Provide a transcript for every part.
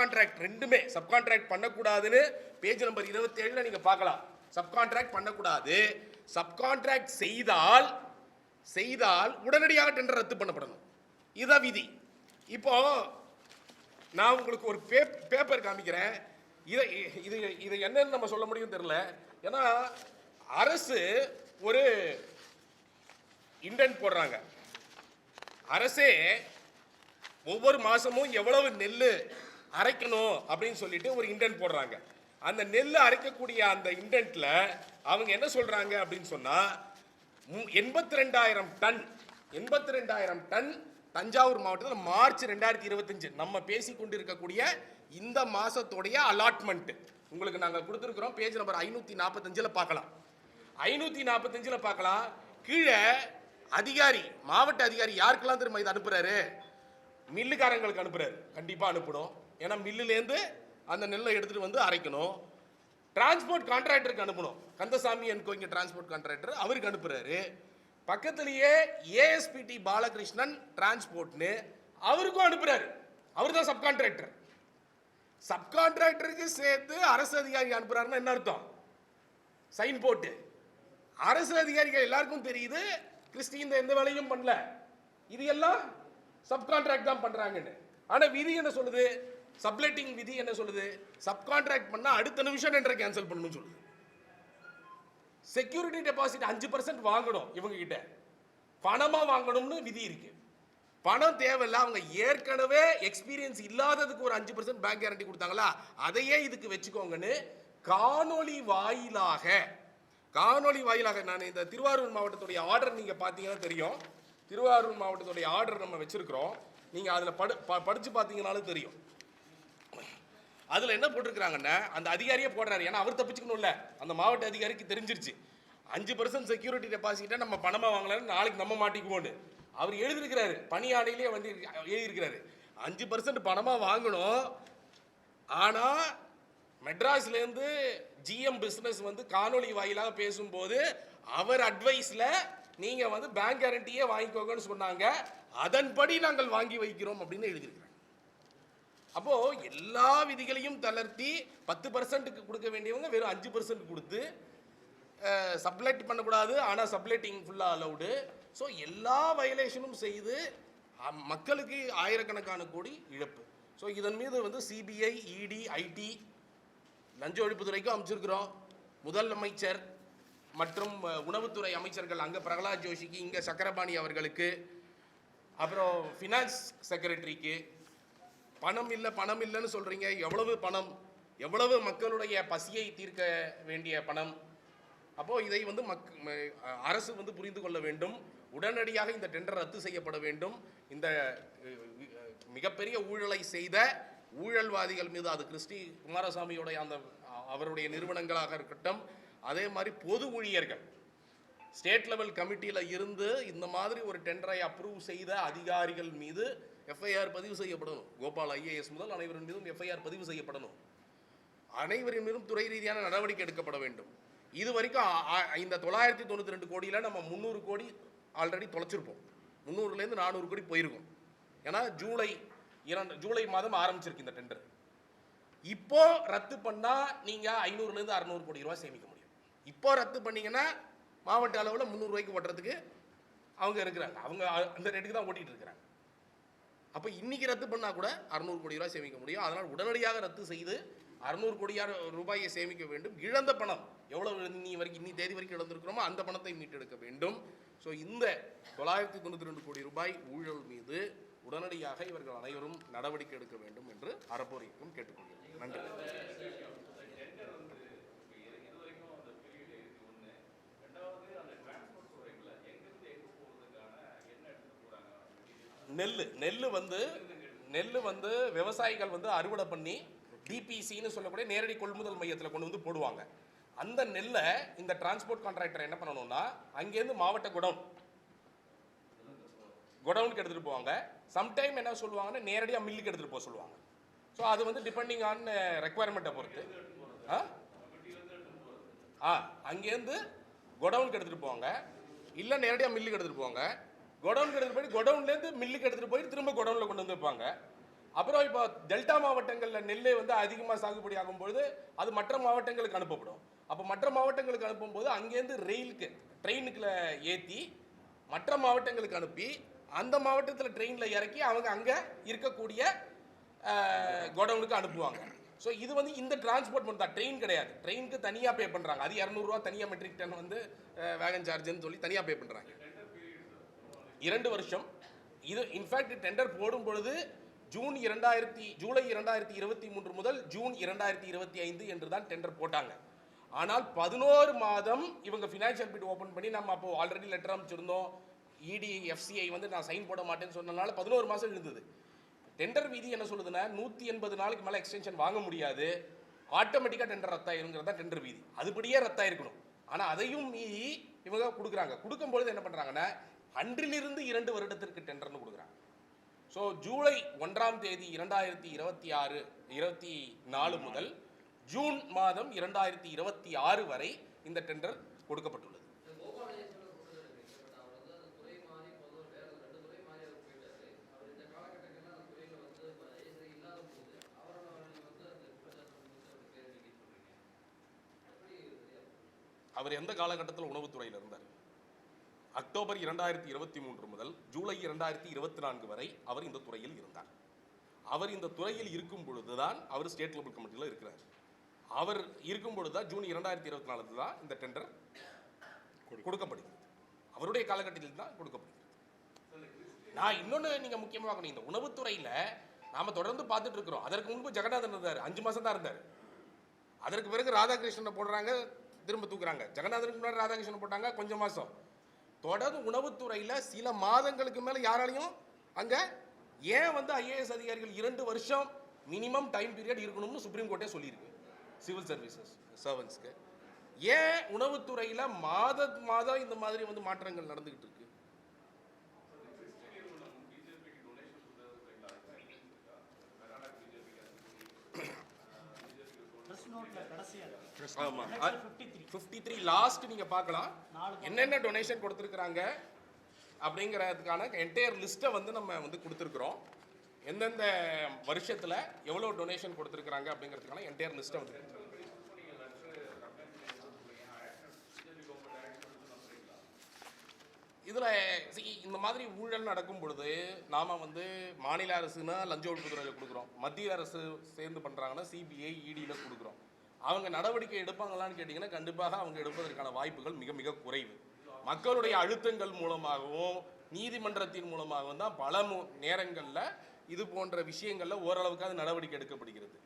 Subcontract ரெண்டுமே. Subcontract பண்ணக்கூடாதுன்னு page number இருபத்தேழுல நீங்க பார்க்கலாம். சப்கான்ட்ராக்ட் பண்ணக்கூடாது. சப்கான்ட்ராக்ட் செய்தால் செய்தால் உடனடியாக டெண்டர் ரத்து பண்ணப்படணும். இதுதான் விதி. இப்போ நான் உங்களுக்கு ஒரு பேப் பேப்பர் காமிக்கிறேன். இதை இது இது என்னன்னு நம்ம சொல்ல முடியும் தெரியல. ஏன்னா அரசு ஒரு இண்டென்ட் போடுறாங்க. அரசே ஒவ்வொரு மாசமும் எவ்வளவு நெல் அரைக்கணும் அப்படின்னு சொல்லிட்டு ஒரு இன்டென்ட் போடுறாங்க. அந்த நெல் அரைக்கக்கூடிய அந்த இன்டென்ட்ல அவங்க என்ன சொல்றாங்க அப்படின்னு சொன்னா எண்பத்தி ரெண்டாயிரம் டன் எண்பத்தி ரெண்டாயிரம் டன் தஞ்சாவூர் மாவட்டத்தில் மார்ச் ரெண்டாயிரத்தி இருபத்தஞ்சு நம்ம பேசி கொண்டிருக்கக்கூடிய இந்த மாதத்துடைய அலாட்மெண்ட் உங்களுக்கு நாங்கள் கொடுத்துருக்குறோம். பேஜ் நம்பர் ஐநூற்றி நாற்பத்தஞ்சில் பார்க்கலாம். ஐநூற்றி நாற்பத்தஞ்சில் பார்க்கலாம். கீழே அதிகாரி மாவட்ட அதிகாரி யாருக்கெல்லாம் திரும்ப இது அனுப்புகிறாரு மில்லுக்காரங்களுக்கு அனுப்புகிறாரு கண்டிப்பாக அனுப்பணும் ஏன்னா மில்லுலேருந்து அந்த நெல்லை எடுத்துட்டு வந்து அரைக்கணும். டிரான்ஸ்போர்ட் கான்ட்ராக்டருக்கு அனுப்பணும். கந்தசாமி என்கோ இங்க டிரான்ஸ்போர்ட் கான்ட்ராக்டர் அவருக்கு அனுப்புகிறாரு பக்கத்திலேயே ஏஎஸ்பிடி பாலகிருஷ்ணன் டிரான்ஸ்போர்ட்னு அவருக்கும் அனுப்புகிறாரு அவர் தான் சப்கான்ட்ராக்டர் சப்கான்ட்ராக்டருக்கு சேர்த்து அரசு அதிகாரி அனுப்புகிறாருன்னா என்ன அர்த்தம்? சைன் போட்டு. அரசு அதிகாரிகள் எல்லாருக்கும் தெரியுது. கிறிஸ்டி இந்த எந்த வேலையும் பண்ணல. இது எல்லாம் சப்கான்ட்ராக்ட் தான் பண்ணுறாங்கன்னு ஆனால் விதி என்ன சொல்லுது? சப்லெட்டிங் விதி என்ன சொல்லுது? சப்கான்ட்ராக்ட் பண்ணால் அடுத்த நிமிஷம் என்ற கேன்சல் பண்ணணும்னு சொல்லுது. செக்யூரிட்டி டெபாசிட் அஞ்சு பர்சன்ட் வாங்கணும் இவங்க கிட்ட பணமாக வாங்கணும்னு விதி இருக்கு. பணம் தேவையில்ல அவங்க ஏற்கனவே எக்ஸ்பீரியன்ஸ் இல்லாததுக்கு ஒரு அஞ்சு பர்சன்ட் பேங்க் கேரண்டி கொடுத்தாங்களா? அதையே இதுக்கு வச்சுக்கோங்கன்னு காணொளி வாயிலாக காணொளி வாயிலாக நான் இந்த திருவாரூர் மாவட்டத்துடைய ஆர்டர் நீங்கள் பார்த்தீங்கன்னா தெரியும். திருவாரூர் மாவட்டத்துடைய ஆர்டர் நம்ம வச்சுருக்கிறோம். நீங்கள் அதில் படு ப- படித்து பார்த்தீங்கனாலும் தெரியும். அதில் என்ன போட்டிருக்கிறாங்கன்னா அந்த அதிகாரியே போடுறாரு. ஏன்னா அவர் தப்பிச்சுக்கணும்ல. அந்த மாவட்ட அதிகாரிக்கு தெரிஞ்சிருச்சு. அஞ்சு பர்சன்ட் செக்யூரிட்டி டெபாசிட்டை நம்ம பணமாக வாங்கலன்னு நாளைக்கு நம்ம மாட்டிக்குவோன்னு அவர் எழுதியிருக்கிறாரு. பணி வந்து எழுதியிருக்கிறாரு. அஞ்சு பர்சன்ட் பணமாக வாங்கணும். ஆனால் மெட்ராஸ்லேருந்து ஜிஎம் பிஸ்னஸ் வந்து காணொளி வாயிலாக பேசும்போது அவர் அட்வைஸில் நீங்கள் வந்து பேங்க் கேரண்டியே வாங்கிக்கோங்கன்னு சொன்னாங்க. அதன்படி நாங்கள் வாங்கி வைக்கிறோம் அப்படின்னு எழுதியிருக்கிறோம் அப்போ எல்லா விதிகளையும் தளர்த்தி பத்து பர்சன்ட்டுக்கு கொடுக்க வேண்டியவங்க வெறும் அஞ்சு பர்சன்ட் கொடுத்து சப்ளைட் பண்ணக்கூடாது. ஆனால் சப்ளைட்டிங் ஃபுல்லாக அலௌடு ஸோ எல்லா வயலேஷனும் செய்து மக்களுக்கு ஆயிரக்கணக்கான கோடி இழப்பு. ஸோ இதன் மீது வந்து சிபிஐ இடி ஐடி லஞ்ச ஒழிப்புத்துறைக்கும் அமைச்சிருக்கிறோம். முதல் அமைச்சர் மற்றும் உணவுத்துறை அமைச்சர்கள் அங்கே பிரகலாத் ஜோஷிக்கு இங்கே சக்கரபாணி அவர்களுக்கு அப்புறம் ஃபினான்ஸ் செக்ரட்டரிக்கு பணம் இல்லை பணம் இல்லைன்னு சொல்கிறீங்க எவ்வளவு பணம்? எவ்வளவு மக்களுடைய பசியை தீர்க்க வேண்டிய பணம்? அப்போது இதை வந்து மக் அரசு வந்து புரிந்து கொள்ள வேண்டும். உடனடியாக இந்த டெண்டர் ரத்து செய்யப்பட வேண்டும். இந்த மிகப்பெரிய ஊழலை செய்த ஊழல்வாதிகள் மீது அது கிறிஸ்டி குமாரசாமியோடைய அந்த அவருடைய நிறுவனங்களாக இருக்கட்டும் அதே மாதிரி பொது ஊழியர்கள் ஸ்டேட் லெவல் கமிட்டியில் இருந்து இந்த மாதிரி ஒரு டெண்டரை அப்ரூவ் செய்த அதிகாரிகள் மீது எஃப்ஐஆர் பதிவு செய்யப்படணும். கோபால் ஐஏஎஸ் முதல் அனைவரின் மீதும் எஃப்ஐஆர் பதிவு செய்யப்படணும். அனைவரின் மீதும் துறை ரீதியான நடவடிக்கை எடுக்கப்பட வேண்டும். இது வரைக்கும் இந்த தொள்ளாயிரத்தி தொண்ணூற்றி ரெண்டு கோடியில் நம்ம முந்நூறு கோடி ஆல்ரெடி தொலைச்சிருப்போம். முந்நூறுலேருந்து நானூறு கோடி போயிருக்கும். ஏன்னா ஜூலை இரண்டு ஜூலை மாதம் ஆரம்பிச்சிருக்கு இந்த டெண்டர் இப்போ ரத்து பண்ணால் நீங்கள் ஐநூறுலேருந்து அறநூறு கோடி ரூபாய் சேமிக்க முடியும். இப்போ ரத்து பண்ணிங்கன்னா மாவட்ட அளவில் முந்நூறுரூவாய்க்கு ஓட்டுறதுக்கு அவங்க இருக்கிறாங்க. அவங்க அந்த ரேட்டுக்கு தான் ஓட்டிகிட்டு இருக்கிறாங்க. அப்போ இன்றைக்கி ரத்து பண்ணால் கூட அறுநூறு கோடி ரூபாய் சேமிக்க முடியும். அதனால் உடனடியாக ரத்து செய்து அறுநூறு கோடியார் ரூபாயை சேமிக்க வேண்டும். இழந்த பணம் எவ்வளோ இன்னி வரைக்கும் இன்னி தேதி வரைக்கும் இழந்திருக்கிறோமோ அந்த பணத்தை மீட்டெடுக்க வேண்டும். ஸோ இந்த தொள்ளாயிரத்தி தொண்ணூற்றி ரெண்டு கோடி ரூபாய் ஊழல் மீது உடனடியாக இவர்கள் அனைவரும் நடவடிக்கை எடுக்க வேண்டும் என்று அறப்போர் கேட்டுக்கொள்கிறேன் நன்றி. நெல் நெல் வந்து நெல் வந்து விவசாயிகள் வந்து அறுவடை பண்ணி டிபிசின்னு சொல்லக்கூடிய நேரடி கொள்முதல் மையத்தில் கொண்டு வந்து போடுவாங்க. அந்த நெல்லை இந்த டிரான்ஸ்போர்ட் கான்ட்ராக்டர் என்ன பண்ணணும்னா அங்கேருந்து மாவட்ட குடவுன் குடவுனுக்கு எடுத்துகிட்டு போவாங்க. சம்டைம் என்ன சொல்லுவாங்கன்னா நேரடியாக மில்லுக்கு எடுத்துகிட்டு போக சொல்லுவாங்க. ஸோ அது வந்து டிபெண்டிங் ஆன் ரெக்குவயர்மெண்ட்டை பொறுத்து. ஆ? ஆ அங்கேருந்து குடவுனுக்கு எடுத்துகிட்டு போவாங்க. இல்லை நேரடியாக மில்லுக்கு எடுத்துகிட்டு போவாங்க. குடவுனுக்கு எடுத்து போய் குடவுன்லேருந்து மில்லுக்கு எடுத்துகிட்டு போய் திரும்ப குடவுனில் கொண்டு வந்து வைப்பாங்க அப்புறம் இப்போ டெல்டா மாவட்டங்களில் நெல் வந்து அதிகமாக சாகுபடி ஆகும்பொழுது அது மற்ற மாவட்டங்களுக்கு அனுப்பப்படும். அப்போ மற்ற மாவட்டங்களுக்கு அனுப்பும்போது அங்கேருந்து ரெயிலுக்கு ட்ரெயினுக்குள்ள ஏற்றி மற்ற மாவட்டங்களுக்கு அனுப்பி அந்த மாவட்டத்தில் ட்ரெயினில் இறக்கி அவங்க அங்கே இருக்கக்கூடிய கோடவுனுக்கு அனுப்புவாங்க. ஸோ இது வந்து இந்த டிரான்ஸ்போர்ட் மட்டும் தான். ட்ரெயின் கிடையாது. ட்ரெயினுக்கு தனியாக பே பண்ணுறாங்க அது இரநூறுவா தனியாக மெட்ரிக் டன் வந்து வேகன் சார்ஜுன்னு சொல்லி தனியாக பே பண்ணுறாங்க இரண்டு வருஷம். இது இன்ஃபேக்ட் டெண்டர் போடும் பொழுது ஜூன் இரண்டாயிரத்தி ஜூலை இரண்டாயிரத்தி இருபத்தி மூன்று முதல் ஜூன் இரண்டாயிரத்தி இருபத்தி ஐந்து என்று தான் டெண்டர் போட்டாங்க. ஆனால் பதினோரு மாதம் இவங்க ஃபினான்ஷியல் பிட் ஓப்பன் பண்ணி நம்ம அப்போ ஆல்ரெடி லெட்டர் அமைச்சிருந்தோம். E இடி எஃப்சிஐ வந்து நான் சைன் போட மாட்டேன்னு சொன்னனால பதினோரு மாதம் இருந்தது. டெண்டர் விதி என்ன சொல்லுதுன்னா நூற்றி எண்பது நாளுக்கு மேலே எக்ஸ்டென்ஷன் வாங்க முடியாது. ஆட்டோமேட்டிக்காக டெண்டர் ரத்தாயிருங்கிறது தான் டெண்டர் விதி. அதுபடியே ரத்தாயிருக்கணும். ஆனால் அதையும் மீறி இவங்க கொடுக்குறாங்க. கொடுக்கும்பொழுது என்ன பண்ணுறாங்கன்னா அன்றிலிருந்து இரண்டு வருடத்திற்கு டெண்டர்னு கொடுக்குறாங்க. ஸோ ஜூலை ஒன்றாம் தேதி இரண்டாயிரத்தி இருபத்தி ஆறு இருபத்தி நாலு முதல் ஜூன் மாதம் இரண்டாயிரத்தி இருபத்தி ஆறு வரை இந்த டெண்டர் கொடுக்கப்பட்டுள்ளது. அவர் எந்த காலகட்டத்தில் உணவுத்துறையில் இருந்தார்? அக்டோபர் இரண்டாயிரத்தி இருபத்தி மூன்று முதல் ஜூலை இரண்டாயிரத்தி இருபத்தி நான்கு வரை அவர் இந்த துறையில் இருந்தார். அவர் இந்த துறையில் இருக்கும் பொழுதுதான் அவர் ஸ்டேட் லெவல் கமிட்டியில் இருக்கிறார். அவர் இருக்கும் பொழுது தான் ஜூன் இரண்டாயிரத்தி இருபத்தி நாலு தான் இந்த டெண்டர் கொடுக்கப்படுகிறது. அவருடைய காலகட்டத்தில் தான் கொடுக்கப்படுகிறது. நான் இன்னொன்று நீங்கள் முக்கியமாக இந்த உணவுத்துறையில் நாம் தொடர்ந்து பார்த்துட்டு இருக்கிறோம். அதற்கு முன்பு ஜெகநாதன் இருந்தார். அஞ்சு மாதம் தான் இருந்தார். அதற்கு பிறகு ராதாகிருஷ்ணனை போடுறாங்க திரும்ப தூக்குறாங்க. ஜெகநாதனுக்கு முன்னாடி ராதாகிருஷ்ணன் போட்டாங்க கொஞ்சம் மாதம் தொடர்ந்து உணவுத்துறையில் சில மாதங்களுக்கு மேலே யாராலையும் அங்கே ஏன் வந்து ஐஏஎஸ் அதிகாரிகள் இரண்டு வருஷம் மினிமம் டைம் பீரியட் இருக்கணும்னு சுப்ரீம் கோர்ட்டே சொல்லியிருக்கு. சிவில் சர்வீசஸ் சர்வன்ஸ்க்கு ஏன் உணவுத்துறையில் மாத மாதம் இந்த மாதிரி வந்து மாற்றங்கள் நடந்துகிட்டு இருக்கு? ப்ரெஸ் நோட்டில் கடைசியாக ஆமா. ஃபிஃப்டி த்ரீ லாஸ்ட் நீங்க பார்க்கலாம். என்னென்ன டொனேஷன் கொடுத்துருக்குறாங்க அப்படிங்கிறதுக்கான என்டையர் லிஸ்ட்டை வந்து நம்ம வந்து கொடுத்துருக்குறோம். எந்தெந்த வருஷத்துல எவ்வளோ டொனேஷன் கொடுத்துருக்குறாங்க அப்படிங்கிறதுக்கான என்டையர் லிஸ்ட்டை வந்து. இதுல இந்த மாதிரி ஊழல் நடக்கும் பொழுது நாம வந்து மாநில அரசுனா லஞ்ச ஒழிப்புத்துறையில் கொடுக்குறோம். மத்திய அரசு சேர்ந்து பண்றாங்கன்னா சிபிஐ இடியில கொடுக்குறோம். அவங்க நடவடிக்கை எடுப்பாங்களான்னு கேட்டிங்கன்னா கண்டிப்பாக அவங்க எடுப்பதற்கான வாய்ப்புகள் மிக மிக குறைவு. மக்களுடைய அழுத்தங்கள் மூலமாகவும் நீதிமன்றத்தின் மூலமாகவும் தான் பல மு நேரங்களில் இது போன்ற விஷயங்களில் ஓரளவுக்காவது நடவடிக்கை எடுக்கப்படுகிறது.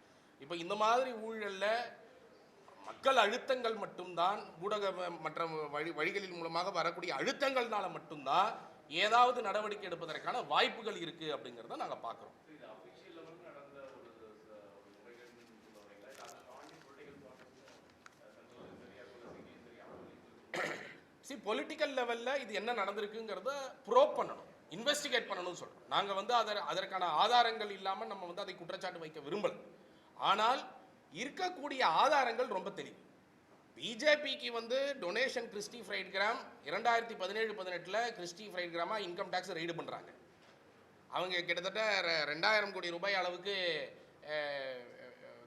இப்போ இந்த மாதிரி ஊழலில் மக்கள் அழுத்தங்கள் மட்டும்தான் ஊடக மற்ற வழி வழிகளின் மூலமாக வரக்கூடிய அழுத்தங்கள்னால மட்டும்தான் ஏதாவது நடவடிக்கை எடுப்பதற்கான வாய்ப்புகள் இருக்குது அப்படிங்கிறத நாங்கள் பார்க்குறோம் சி பொலிட்டிக்கல் லெவலில் இது என்ன நடந்திருக்குங்கிறத ப்ரோப் பண்ணணும். இன்வெஸ்டிகேட் பண்ணணும்னு சொல்கிறோம் நாங்கள் வந்து அதர் அதற்கான ஆதாரங்கள் இல்லாமல் நம்ம வந்து அதை குற்றச்சாட்டு வைக்க விரும்பலை. ஆனால் இருக்கக்கூடிய ஆதாரங்கள் ரொம்ப தெளிவு. பிஜேபிக்கு வந்து டொனேஷன் கிறிஸ்டி ஃப்ரைட் கிராம் இரண்டாயிரத்தி பதினேழு பதினெட்டில் கிறிஸ்டி ஃப்ரைட் கிராமா இன்கம் டேக்ஸ் ரைடு பண்ணுறாங்க அவங்க கிட்டத்தட்ட ரெண்டாயிரம் கோடி ரூபாய் அளவுக்கு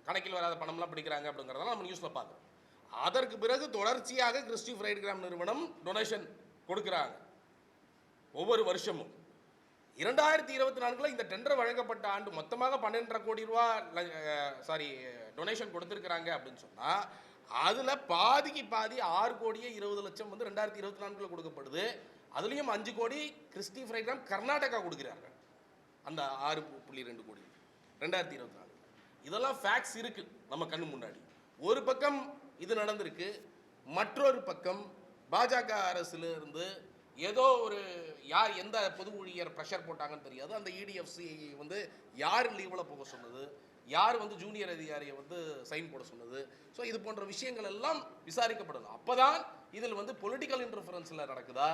கணக்கில் வராத பணம்லாம் பிடிக்கிறாங்க அப்படிங்கிறதெல்லாம் நம்ம நியூஸில் பார்க்குறோம் அதற்கு பிறகு தொடர்ச்சியாக கிறிஸ்டி ஃப்ரைட் கிராம் நிறுவனம் டொனேஷன் கொடுக்குறாங்க. ஒவ்வொரு வருஷமும். இரண்டாயிரத்தி இருபத்தி நான்கில் இந்த டெண்டர் வழங்கப்பட்ட ஆண்டு மொத்தமாக பன்னெண்டரை கோடி ரூபா சாரி டொனேஷன் கொடுத்துருக்குறாங்க அப்படின்னு சொன்னால் அதில் பாதிக்கு பாதி ஆறு கோடியே இருபது லட்சம் வந்து ரெண்டாயிரத்தி இருபத்தி நான்கில் கொடுக்கப்படுது. அதுலேயும் அஞ்சு கோடி கிறிஸ்டி ஃப்ரைகிராம் கர்நாடகா கொடுக்குறாங்க அந்த ஆறு புள்ளி ரெண்டு கோடி. ரெண்டாயிரத்தி இருபத்தி நாலு இதெல்லாம் ஃபேக்ஸ் இருக்குது நம்ம கண்ணு முன்னாடி. ஒரு பக்கம் இது நடந்திருக்கு. மற்றொரு பக்கம் பாஜக அரசுல இருந்து ஏதோ ஒரு யார் எந்த பொது ஊழியர் ப்ரெஷர் போட்டாங்கன்னு தெரியாது. அந்த E இடிஎஃப்சி வந்து யார் லீவில் போக சொன்னது? யார் வந்து ஜூனியர் அதிகாரியை வந்து சைன் போட சொன்னது? ஸோ இது போன்ற விஷயங்கள் எல்லாம் விசாரிக்கப்படணும். அப்பதான் இதில் வந்து பொலிட்டிக்கல் இன்டர்ஃபரன்ஸில் நடக்குதா?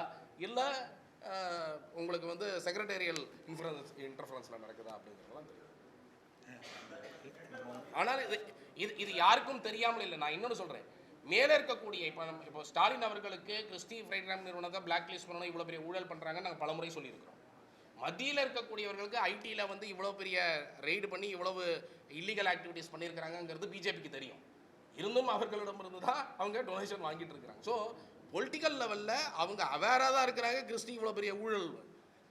இல்லை உங்களுக்கு வந்து செக்ரட்டேரியல் இன்ஃபரன்ஸ் இன்டர்ஃபரன்ஸில் நடக்குதா அப்படிங்கிறதெல்லாம் தெரியும் ஆனால் இது இது இது யாருக்கும் தெரியாமல் இல்லை. நான் இன்னொன்று சொல்கிறேன் மேலே இருக்கக்கூடிய இப்போ நம்ம இப்போ ஸ்டாலின் அவர்களுக்கு கிறிஸ்டி ஃப்ரைட்ராம் நிறுவனத்தை பிளாக் லிஸ்ட் பண்ணணும் இவ்வளோ பெரிய ஊழல் பண்ணுறாங்கன்னு நாங்கள் பலமுறை சொல்லியிருக்கிறோம். மத்தியில் இருக்கக்கூடியவர்களுக்கு ஐடியில் வந்து இவ்வளோ பெரிய ரெய்டு பண்ணி இவ்வளவு இல்லீகல் ஆக்டிவிட்டீஸ் பண்ணியிருக்கிறாங்கங்கிறது பிஜேபிக்கு தெரியும். இருந்தும் அவர்களிடமிருந்து தான் அவங்க டொனேஷன் வாங்கிட்டு இருக்கிறாங்க. ஸோ பொலிட்டிக்கல் லெவலில் அவங்க அவேராக தான் இருக்கிறாங்க கிறிஸ்டி இவ்வளோ பெரிய ஊழல்.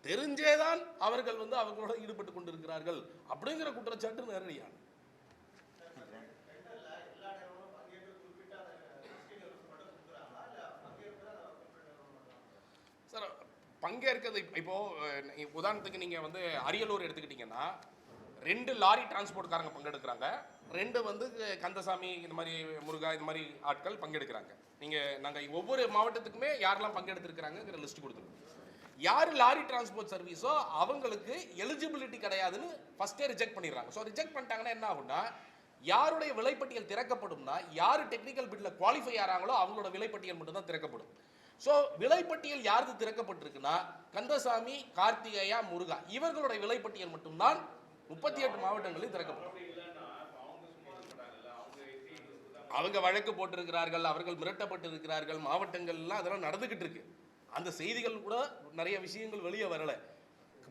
தெரிஞ்சே தான் அவர்கள் வந்து அவர்களோட ஈடுபட்டு கொண்டிருக்கிறார்கள். அப்படிங்கிற குற்றச்சாட்டு நேரடியான சார் பங்கேற்கிறது. இப்போது உதாரணத்துக்கு நீங்கள் வந்து அரியலூர் எடுத்துக்கிட்டீங்கன்னா ரெண்டு லாரி டிரான்ஸ்போர்ட்காரங்க பங்கெடுக்கிறாங்க. ரெண்டு வந்து கந்தசாமி இந்த மாதிரி முருகா இந்த மாதிரி ஆட்கள் பங்கெடுக்கிறாங்க. நீங்கள் நாங்கள் ஒவ்வொரு மாவட்டத்துக்குமே யாரெல்லாம் பங்கெடுத்திருக்கிறாங்கிற லிஸ்ட் கொடுத்துருக்கோம் யார் லாரி டிரான்ஸ்போர்ட் சர்வீஸோ அவங்களுக்கு எலிஜிபிலிட்டி கிடையாதுன்னு ஃபஸ்ட்டே ரிஜெக்ட் பண்ணிடுறாங்க. ஸோ ரிஜெக்ட் பண்ணிட்டாங்கன்னா என்ன ஆகும்னா யாருடைய விலைப்பட்டியல் திறக்கப்படும்னா யார் டெக்னிக்கல் பிட்டில் குவாலிஃபை ஆகிறாங்களோ அவங்களோட விலைப்பட்டியல் மட்டும்தான் திறக்கப்படும். ஸோ விலைப்பட்டியல் யாருக்கு திறக்கப்பட்டிருக்குன்னா கந்தசாமி கார்த்திகேயா முருகா. இவர்களுடைய விலைப்பட்டியல் மட்டும்தான் முப்பத்தி எட்டு மாவட்டங்களில் திறக்கப்படும் அவங்க வழக்கு போட்டிருக்கிறார்கள் அவர்கள் மிரட்டப்பட்டிருக்கிறார்கள் மாவட்டங்கள்லாம் அதெல்லாம் நடந்துகிட்டு இருக்கு. அந்த செய்திகள் கூட நிறைய விஷயங்கள் வெளியே வரல.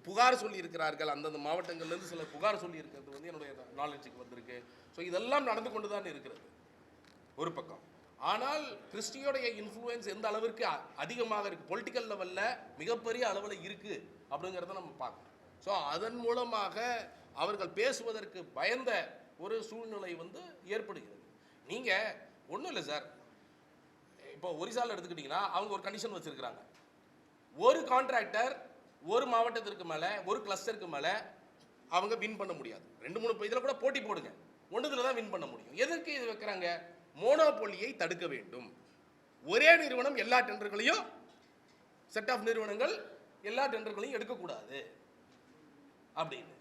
புகார் சொல்லியிருக்கிறார்கள் அந்தந்த மாவட்டங்கள்லேருந்து சில புகார் சொல்லியிருக்கிறது வந்து என்னுடைய நாலேஜுக்கு வந்திருக்கு. ஸோ இதெல்லாம் நடந்து கொண்டு தான் இருக்கிறது. ஒரு பக்கம். ஆனால் கிறிஸ்டியோடைய இன்ஃப்ளூயன்ஸ் எந்த அளவிற்கு அதிகமாக இருக்குது பொலிட்டிக்கல் லெவலில் மிகப்பெரிய அளவில் இருக்குது அப்படிங்கிறத நம்ம பார்க்கணும். ஸோ அதன் மூலமாக அவர்கள் பேசுவதற்கு பயந்த ஒரு சூழ்நிலை வந்து ஏற்படுகிறது. நீங்கள் ஒன்றும் இல்லை சார். இப்போ ஒரிசாவில் எடுத்துக்கிட்டிங்கன்னா அவங்க ஒரு கண்டிஷன் வச்சுருக்கிறாங்க. ஒரு கான்ட்ராக்டர் ஒரு மாவட்டத்திற்கு மேலே ஒரு கிளஸ்டருக்கு மேலே அவங்க வின் பண்ண முடியாது. ரெண்டு மூணு இதில் கூட போட்டி போடுங்க. ஒன்றுல தான் வின் பண்ண முடியும். எதற்கு இது வைக்கிறாங்க? மோனோபோலியை தடுக்க வேண்டும். ஒரே நிறுவனம் எல்லா டெண்டர்களையும் செட் ஆஃப் நிறுவனங்கள் எல்லா டெண்டர்களையும் எடுக்கக்கூடாது. அப்படின்னு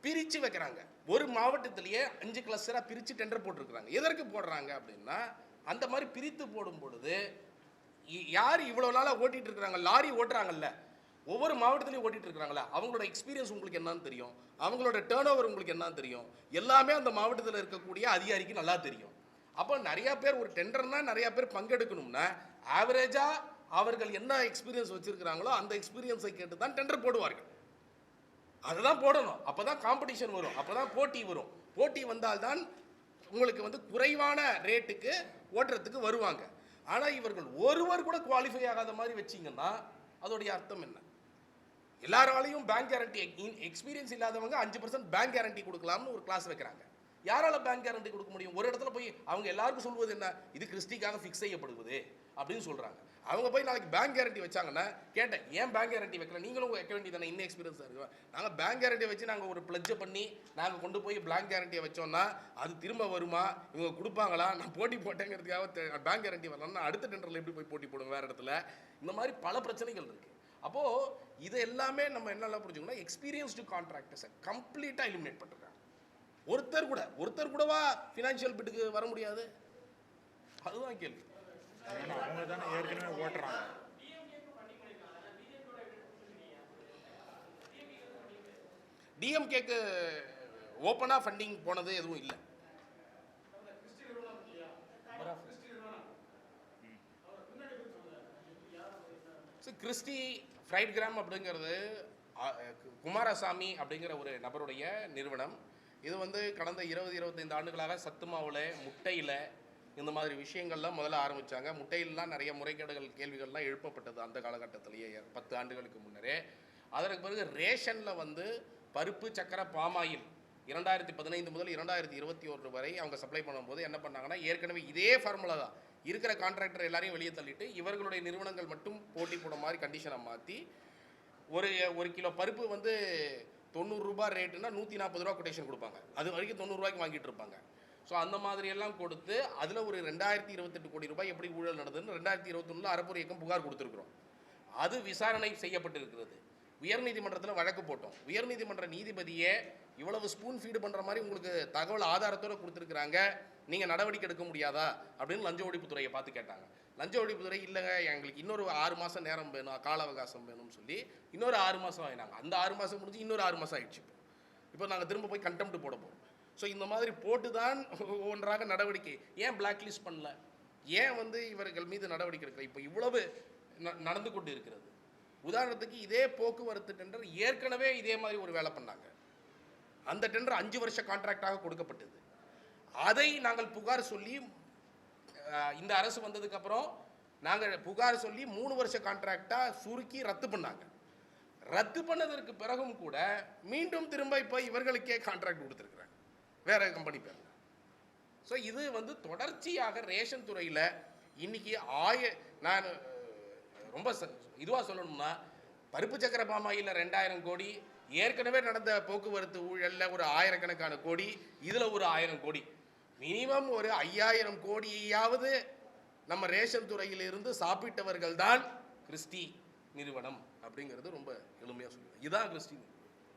பிரித்து வைக்கிறாங்க. ஒரு மாவட்டத்திலேயே அஞ்சு கிளஸ்டராக பிரித்து டெண்டர் போட்டிருக்கிறாங்க. எதற்கு போடுறாங்க அப்படின்னா அந்த மாதிரி பிரித்து போடும் பொழுது யார் இவ்வளோ நாளாக ஓட்டிகிட்டு இருக்கிறாங்க? லாரி ஓட்டுறாங்கல்ல. ஒவ்வொரு மாவட்டத்திலையும் ஓட்டிகிட்டு இருக்கிறாங்களா? அவங்களோட எக்ஸ்பீரியன்ஸ் உங்களுக்கு என்னன்னு தெரியும். அவங்களோட டேர்ன் ஓவர் உங்களுக்கு என்னன்னு தெரியும். எல்லாமே அந்த மாவட்டத்தில் இருக்கக்கூடிய அதிகாரிக்கு நல்லா தெரியும். அப்போ நிறைய பேர் ஒரு டெண்டர்னால் நிறைய பேர் பங்கெடுக்கணும்னா ஆவரேஜாக அவர்கள் என்ன எக்ஸ்பீரியன்ஸ் வச்சுருக்கிறாங்களோ அந்த எக்ஸ்பீரியன்ஸை கேட்டு தான் டெண்டர் போடுவார்கள். அதுதான் போடணும். அப்பதான் காம்படிஷன் வரும். அப்போ தான் போட்டி வரும். போட்டி வந்தால்தான் உங்களுக்கு வந்து குறைவான ரேட்டுக்கு ஓட்டுறதுக்கு வருவாங்க. ஆனால் இவர்கள் ஒருவர் கூட குவாலிஃபை ஆகாத மாதிரி வச்சீங்கன்னா அதோடைய அர்த்தம் என்ன? எல்லாராலையும் பேங்க் கேரண்டி எக்ஸ்பீரியன்ஸ் இல்லாதவங்க அஞ்சு பர்சன்ட் பேங்க் கேரண்டி கொடுக்கலாம்னு ஒரு கிளாஸ் வைக்கிறாங்க. யாரால பேங்க் கேரண்டி கொடுக்க முடியும்? ஒரு இடத்துல போய் அவங்க எல்லாருக்கும் சொல்வது என்ன? இது கிறிஸ்டிக்காக ஃபிக்ஸ் செய்யப்படுவது அப்படின்னு சொல்கிறாங்க அவங்க போய் நாளைக்கு பேங்க் கேரண்டி வச்சாங்கன்னா கேட்டேன் ஏன் பேங்க் கேரண்டி வைக்கல? நீங்களும் வைக்க வேண்டியதானே இன்னும் எக்ஸ்பீரியன்ஸாக இருக்கு. நாங்கள் பேங்க் கேரண்டி வச்சு நாங்கள் ஒரு பிளட்ஜை பண்ணி நாங்கள் கொண்டு போய் பிளாங்க் கேரண்டியை வச்சோம்னா அது திரும்ப வருமா? இவங்க கொடுப்பாங்களா? நான் போட்டி போட்டேங்கிறதுக்காக பேங்க் கேரண்டி வரலன்னா அடுத்த டெண்டரில் எப்படி போய் போட்டி போடுவோம் வேறு இடத்துல? இந்த மாதிரி பல பிரச்சனைகள் இருக்குது அப்போது இது எல்லாமே நம்ம என்னெல்லாம் புரிஞ்சுக்கணும் எக்ஸ்பீரியன்ஸ்டு கான்ட்ராக்டர்ஸை கம்ப்ளீட்டாக எலிமினேட் பண்ணுறாங்க ஒருத்தர் கூட ஒருத்தர் கூடவா ஃபினான்ஷியல் பிட்டுக்கு வர முடியாது? அதுதான் கேள்வி. அவங்க தானே ஏற்கனவே ஓட்டுறாங்க. டிஎம்கேக்கு ஓப்பனாக ஃபண்டிங் போனது எதுவும் இல்லை. கிறிஸ்டி ஃப்ரைட் கிராம் அப்படிங்கிறது குமாரசாமி அப்படிங்கிற ஒரு நபருடைய நிறுவனம். இது வந்து கடந்த இருபது இருபத்தைந்து ஆண்டுகளாக சத்து மாவில் முட்டையில் இந்த மாதிரி விஷயங்கள்லாம் முதல்ல ஆரம்பித்தாங்க முட்டையிலலாம் நிறைய முறைகேடுகள் கேள்விகள்லாம் எழுப்பப்பட்டது அந்த காலகட்டத்திலேயே பத்து ஆண்டுகளுக்கு முன்னரே. அதற்கு பிறகு ரேஷனில் வந்து பருப்பு சக்கரை பாமாயில் இரண்டாயிரத்தி பதினைந்து முதல் இரண்டாயிரத்தி இருபத்தி ஒன்று வரை அவங்க சப்ளை பண்ணும்போது என்ன பண்ணாங்கன்னா ஏற்கனவே இதே ஃபார்முலா தான். இருக்கிற கான்ட்ராக்டர் எல்லாரையும் வெளியே தள்ளிட்டு இவர்களுடைய நிறுவனங்கள் மட்டும் போட்டி போட மாதிரி கண்டிஷனை மாற்றி ஒரு ஒரு கிலோ பருப்பு வந்து தொண்ணூறுரூபா ரேட்டுனா நூற்றி நாற்பது ரூபா கொட்டேஷன் கொடுப்பாங்க. அது வரைக்கும் தொண்ணூறுரூவாய்க்கு வாங்கிட்டு இருப்பாங்க. ஸோ அந்த மாதிரி எல்லாம் கொடுத்து அதில் ஒரு ரெண்டாயிரத்தி இருபத்தெட்டு கோடி ரூபாய் எப்படி ஊழல் நடந்ததுன்னு ரெண்டாயிரத்தி இருபத்தொன்னில் அறப்பொரு இயக்கம் புகார் கொடுத்துருக்குறோம். அது விசாரணை செய்யப்பட்டிருக்கிறது. உயர்நீதிமன்றத்தில் வழக்கு போட்டோம். உயர்நீதிமன்ற நீதிபதியே இவ்வளவு ஸ்பூன் ஃபீடு பண்ணுற மாதிரி உங்களுக்கு தகவல் ஆதாரத்தோடு கொடுத்துருக்குறாங்க. நீங்கள் நடவடிக்கை எடுக்க முடியாதா? அப்படின்னு லஞ்ச ஒழிப்புத்துறையை பார்த்து கேட்டாங்க. லஞ்ச ஒழிப்புத்துறை இல்லைங்க. எங்களுக்கு இன்னொரு ஆறு மாதம் நேரம் வேணும் கால அவகாசம் வேணும்னு சொல்லி இன்னொரு ஆறு மாதம் ஆயினாங்க. அந்த ஆறு மாதம் முடிஞ்சு இன்னொரு ஆறு மாதம் ஆயிடுச்சு இப்போ. இப்போ நாங்கள் திரும்ப போய் கண்டெம்ட் போட போகிறோம் ஸோ இந்த மாதிரி போட்டு தான் ஒவ்வொன்றாக நடவடிக்கை. ஏன் பிளாக் லிஸ்ட் பண்ணல? ஏன் வந்து இவர்கள் மீது நடவடிக்கை எடுக்கல? இப்போ இவ்வளவு ந- நடந்து கொண்டு இருக்கிறது. உதாரணத்துக்கு இதே போக்குவரத்து டெண்டர் ஏற்கனவே இதே மாதிரி ஒரு வேலை பண்ணாங்க. அந்த டெண்டர் அஞ்சு வருஷ கான்ட்ராக்டாக கொடுக்கப்பட்டது. அதை நாங்கள் புகார் சொல்லி இந்த அரசு வந்ததுக்கப்புறம் நாங்கள் புகார் சொல்லி மூணு வருஷ கான்ட்ராக்டாக சுருக்கி ரத்து பண்ணாங்க. ரத்து பண்ணதற்கு பிறகும் கூட மீண்டும் திரும்ப இப்போ இவர்களுக்கே கான்ட்ராக்ட் கொடுத்துருக்குறாங்க. வேறு கம்பெனி பேர் ஸோ இது வந்து தொடர்ச்சியாக ரேஷன் துறையில் இன்றைக்கி ஆய நான் ரொம்ப இதுவாக சொல்லணும்னா பருப்பு சக்கர பாமாயில் ரெண்டாயிரம் கோடி ஏற்கனவே நடந்த போக்குவரத்து ஊழலில் ஒரு ஆயிரக்கணக்கான கோடி இதில் ஒரு ஆயிரம் கோடி. மினிமம் ஒரு ஐயாயிரம் கோடியாவது நம்ம ரேஷன் துறையிலிருந்து சாப்பிட்டவர்கள் தான் கிறிஸ்டி நிறுவனம் அப்படிங்கிறது ரொம்ப எளிமையாக சொல்லுவேன் இதுதான் கிறிஸ்டி.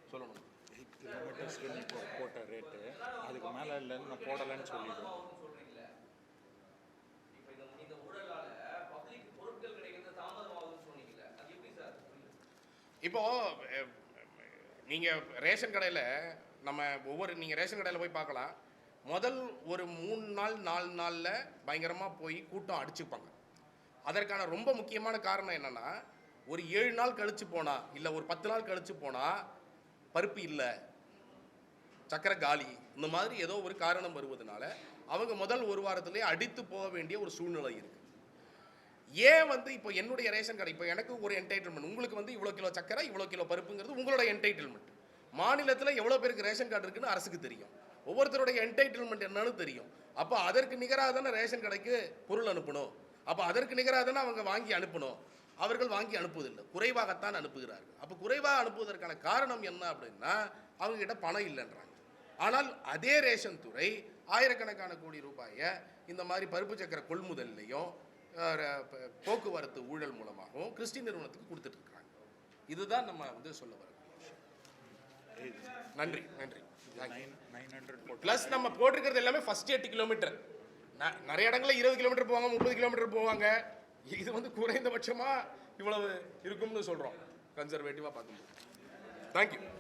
சொல்லணும். எயிட் கிலோமீட்டர்ஸ்க்கு நீ போ- போட்ட ரேட்டு அதுக்கு மேலே இல்லைன்னு நான் போடலைன்னு சொல்லிடுவேன் இப்போ அஹ், நீங்க ரேஷன் கடையில் நம்ம ஒவ்வொரு நீங்க ரேஷன் கடையில் போய் பார்க்கலாம். முதல் ஒரு மூணு நாள் நாலு நாளில் பயங்கரமாக போய் கூட்டம் அடிச்சுப்பாங்க. அதற்கான ரொம்ப முக்கியமான காரணம் என்னன்னா ஒரு ஏழு நாள் கழித்து போனால் இல்லை ஒரு பத்து நாள் கழித்து போனால் பருப்பு இல்லை சக்கரை காலி இந்த மாதிரி ஏதோ ஒரு காரணம் வருவதனால அவங்க முதல் ஒரு வாரத்திலே அடித்து போக வேண்டிய ஒரு சூழ்நிலை இருக்குது ஏன் வந்து இப்போ என்னுடைய ரேஷன் கார்டு இப்போ எனக்கு ஒரு என்டைட்டில்மெண்ட் உங்களுக்கு வந்து இவ்வளோ கிலோ சக்கரை இவ்வளோ கிலோ பருப்புங்கிறது உங்களோட என்டைட்டில்மெண்ட் மாநிலத்தில் எவ்வளோ பேருக்கு ரேஷன் கார்டு இருக்குன்னு அரசுக்கு தெரியும். ஒவ்வொருத்தருடைய என்டைட்டில்மெண்ட் என்னன்னு தெரியும். அப்போ அதற்கு நிகராக தானே ரேஷன் கடைக்கு பொருள் அனுப்பணும். அப்போ அதற்கு நிகராக தானே அவங்க வாங்கி அனுப்பணும். அவர்கள் வாங்கி அனுப்புவதில்லை. குறைவாகத்தான் அனுப்புகிறார்கள். அப்போ குறைவாக அனுப்புவதற்கான காரணம் என்ன அப்படின்னா அவங்ககிட்ட பணம் இல்லைன்றாங்க. ஆனால் அதே ரேஷன் துறை ஆயிரக்கணக்கான கோடி ரூபாயை இந்த மாதிரி பருப்பு சக்கர கொள்முதல்லையும் போக்குவரத்து ஊழல் மூலமாகவும் கிறிஸ்டி நிறுவனத்துக்கு கொடுத்துட்டு இதுதான் நம்ம வந்து சொல்ல வர நன்றி நன்றி. நைன் ஹண்ட்ரட் ப்ளஸ் நம்ம போட்டிருக்கிறது எல்லாமே ஃபர்ஸ்ட் எட்டு கிலோமீட்டர் நிறைய இடங்களில் இருபது கிலோமீட்டர் போவாங்க முப்பது கிலோமீட்டர் போவாங்க. இது வந்து குறைந்தபட்சமாக இவ்வளவு இருக்கும்னு சொல்கிறோம் கன்சர்வேட்டிவாக பார்க்கும்போது. தேங்க்யூ